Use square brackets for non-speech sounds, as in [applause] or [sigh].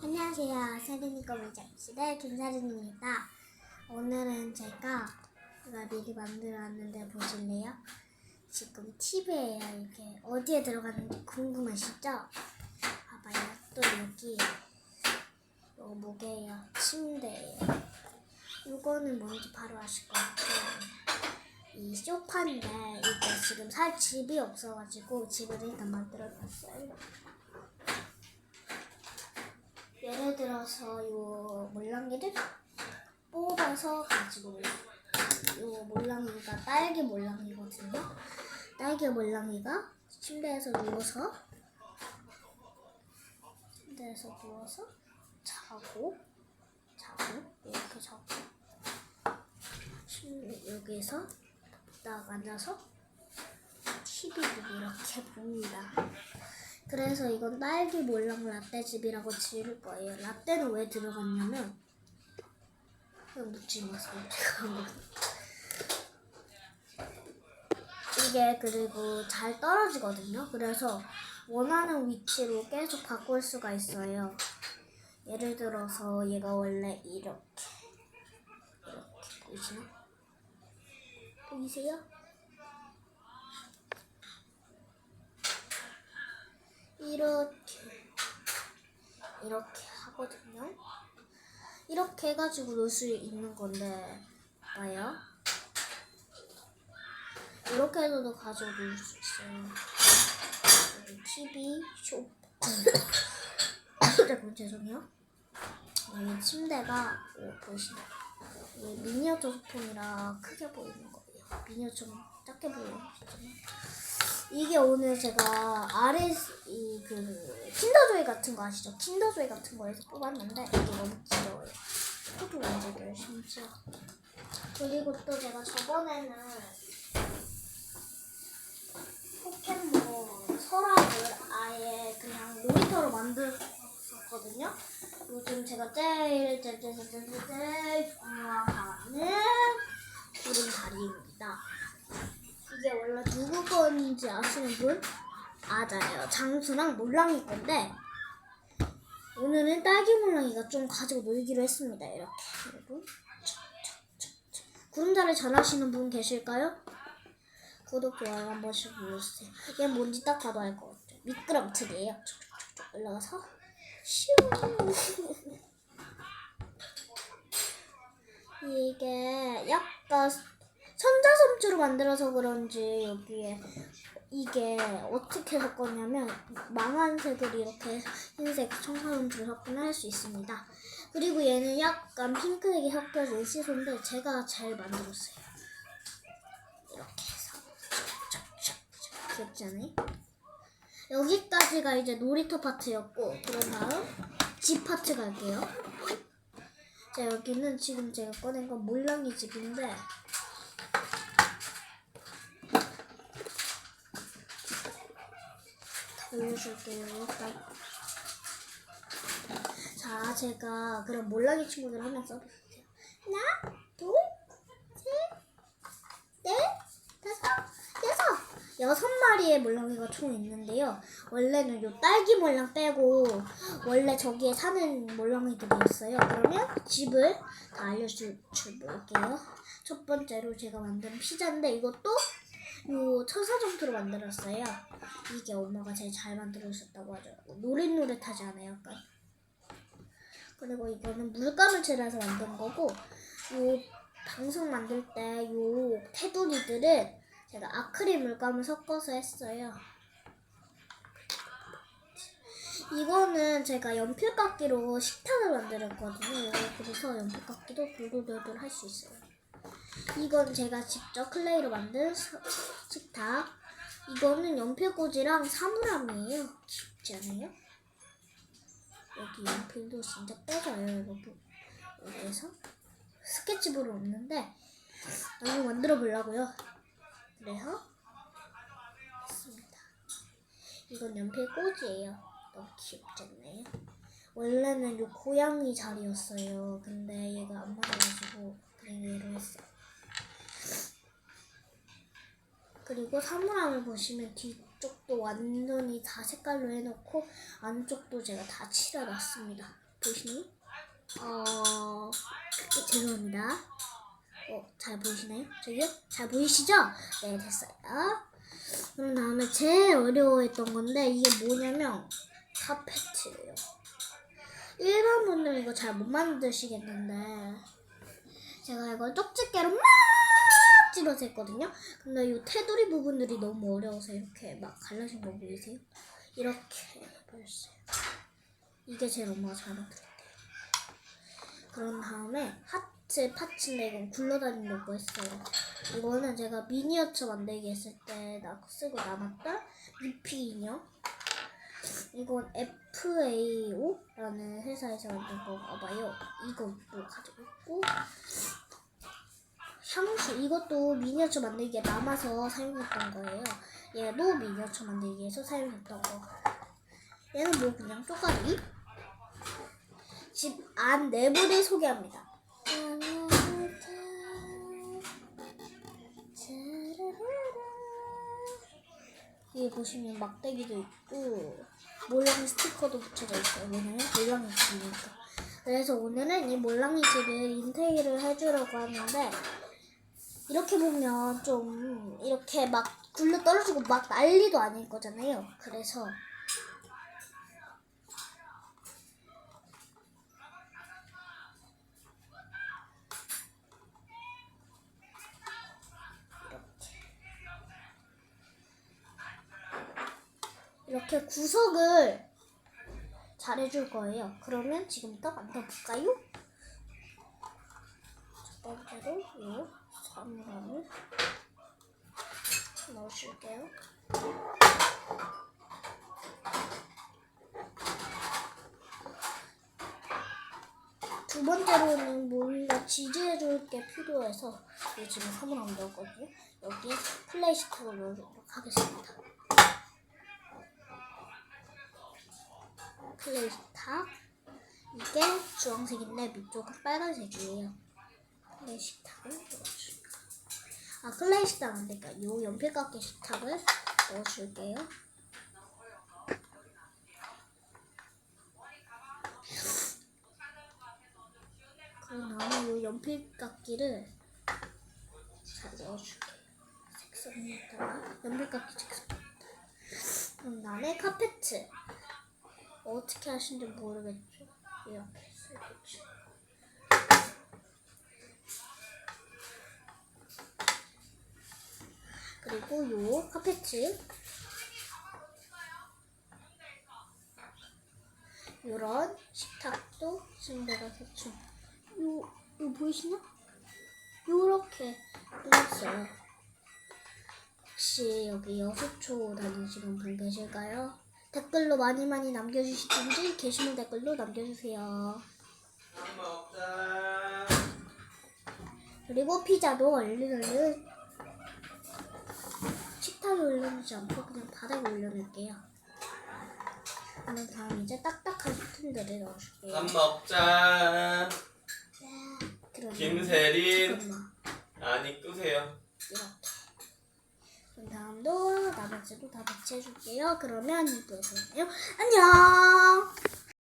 안녕하세요. 세린이 꼬미 장시대 김세린입니다. 오늘은 제가 제가 미리 만들어놨는데 보실래요? 지금 TV에요. 이게 어디에 들어갔는지 궁금하시죠? 봐봐요. 또 여기 요 뭐게요? 침대예요. 이거는 뭔지 바로 아실 것 같아요. 이 소파인데 이거 지금 살 집이 없어가지고 집을 일단 만들어놨어요. 예를 들어서 요 몰랑이를 뽑아서 가지고 올게요. 요 몰랑이가 딸기 몰랑이거든요. 딸기 몰랑이가 침대에서 누워서 침대에서 누워서 자고 자고 이렇게 자고 침- 여기서 딱 앉아서 TV를 이렇게 봅니다. 그래서 이건 딸기 몰랑 라떼집이라고 지을 거예요. 라떼는 왜 들어갔냐면 그냥 묻지 마세요. 이게 그리고 잘 떨어지거든요. 그래서 원하는 위치로 계속 바꿀 수가 있어요. 예를 들어서 얘가 원래 이렇게 이렇게 보이시나? 보이세요? 이렇게 이렇게 하거든요. 이렇게 해가지고 놓을 수 있는 건데 봐요. 이렇게 해서도 가지고 놓을 수 있어요. TV, 쇼. 조금 죄송해요. 여기 침대가 오, 보이시나요? 미니어처 소품이라 크게 보이는 거예요. 미니어처는 작게 보이는 거잖아요. 이게 오늘 제가 아래 이그 킨더조이 같은 거 아시죠? 킨더조이 같은 거에서 뽑았는데 이게 너무 귀여워요. 저도 만들어요 심지어. 그리고 또 제가 저번에는 포켓몬 서랍을 아예 그냥 놀이터로 만들었었거든요. 요즘 제가 제일 제일 제일 제일 제일, 제일 좋아하는 구름다리입니다. 이게 원래 누구 건지 아시는 분? 맞아요. 장수랑 몰랑이 건데 오늘은 딸기 몰랑이가 좀 가지고 놀기로 했습니다. 이렇게 여러분. 구름다리 잘 하시는 분 계실까요? 구독 좋아요 한 번씩 눌러주세요. 얘 뭔지 딱 봐도 알 것 같아요. 미끄럼틀이에요. 올라가서 슈. [laughs] 이게 약간 천자섬추로 만들어서 그런지 여기에 이게 어떻게 섞었냐면 망한 색을 이렇게 흰색 청사섬추를 섞으면 할 수 있습니다. 그리고 얘는 약간 핑크색이 섞여진 시소인데 제가 잘 만들었어요. 이렇게 해서 귀엽지 않아요? 여기까지가 이제 놀이터 파트였고 그런 다음 집 파트 갈게요. 자 여기는 지금 제가 꺼낸 건 몰랑이 집인데 보여줄게요. 자, 제가 그럼 몰랑이 친구들 한명 써볼게요. 하나, 둘, 셋, 넷, 다섯, 여섯. 여섯 마리의 몰랑이가 총 있는데요. 원래는 요 딸기 몰랑 빼고 원래 저기에 사는 몰랑이들이 있어요. 그러면 집을 다 알려줄게요. 첫 번째로 제가 만든 피자인데 이것도 요 천사점토로 만들었어요. 이게 엄마가 제일 잘 만들어주셨다고 하죠. 노릇노릇하지 않아요, 약간. 그리고 이거는 물감을 칠해서 만든 거고, 요 방석 만들 때 요 테두리들은 제가 아크릴 물감을 섞어서 했어요. 이거는 제가 연필깎이로 식탁을 만들었거든요. 그래서 연필깎이도 돌돌돌돌 할수 있어요. 이건 제가 직접 클레이로 만든 서- 식탁. 이거는 연필꽂이랑 사물함이에요. 귀엽지 않아요? 여기 연필도 진짜 빼져요, 여러분. 여기에서 스케치북은 없는데 나중에 만들어 보려고요. 그래서 했습니다. 이건 연필꽂이에요. 너무 귀엽지 않나요? 원래는 요 고양이 자리였어요. 근데 얘가 안 맞아가지고 그냥 얘로 했어요. 그리고 사물함을 보시면 뒤쪽도 완전히 다 색깔로 해놓고 안쪽도 제가 다 칠해놨습니다. 보이시나요? 어, 그, 죄송합니다. 어, 잘 보이시나요? 저기요? 잘 보이시죠? 네, 됐어요. 그럼 다음에 제일 어려워했던 건데 이게 뭐냐면 카페트예요. 일반 분들은 이거 잘 못 만드시겠는데 제가 이걸 쪽집게로 막 찔러서 했거든요. 근데 이 테두리 부분들이 너무 어려워서 이렇게 막 갈라진 거 보이세요? 이렇게 해버렸어요. 이게 제일 엄마가 잘 만들었대요. 그런 다음에 하트 파츠인데 이건 굴러다니려고 했어요. 이거는 제가 미니어처 만들기 했을 때 나 쓰고 남았던 미피 인형. 이건 FAO라는 회사에서 만든 건가 봐요. 이것도 가지고 있고 향수 이것도 미니어처 만들기에 남아서 사용했던 거예요. 얘도 미니어처 만들기에서 사용했던 거. 얘는 뭐 그냥 쪼가리. 집 안 내부를 소개합니다. 여기 보시면 막대기도 있고 몰랑이 스티커도 붙여져 있어요. 왜냐면 몰랑이 집이니까. 그래서 오늘은 이 몰랑이 집을 인테리어를 해주려고 하는데 이렇게 보면 좀 이렇게 막 굴러 떨어지고 막 난리도 아닐 거잖아요. 그래서 이렇게 구석을 잘 해줄 거예요. 그러면 지금부터 만들어볼까요? 첫 번째로 이 사물함을 넣어줄게요. 두 번째로는 뭔가 지지해줄 게 필요해서 이 지금 사물함 넣었거든요. 여기에 플레이스틱을 넣어주도록 하겠습니다. 클레이스타 이게 주황색인데 밑쪽은 빨간색이에요. 클레이스타를 넣어줄까? 아 클레이스타 안 될까? 요 연필깎이 식탁을 넣어줄게요. 그럼 다음에 요 연필깎이를 잘 넣어줄게요. 색선에다가 연필깎이 색선. 그럼 다음에 카페트. 어떻게 하시는지 모르겠죠. 이렇게 쓰겠죠. 그리고 요 카페트 요런 식탁도 침대가 대충 요, 요 보이시나? 요렇게 끝났어요. 혹시 여기 여수초 다니시는 분 계실까요? 댓글로 많이 많이 남겨주시든지 게시물 댓글로 남겨주세요. 그리고 피자도 얼른 얼른 식탁에 올려놓지 않고 그냥 바닥에 올려놓을게요. 그럼 다음 이제 딱딱한 스푼들을 넣어줄게요. 밥 먹자. 그러면 김세린. 잠깐만 아니 끄세요. 이렇게. 그럼 다음도 나머지도 다 같이 해줄게요. 그러면 이부에서 만나요. 안녕.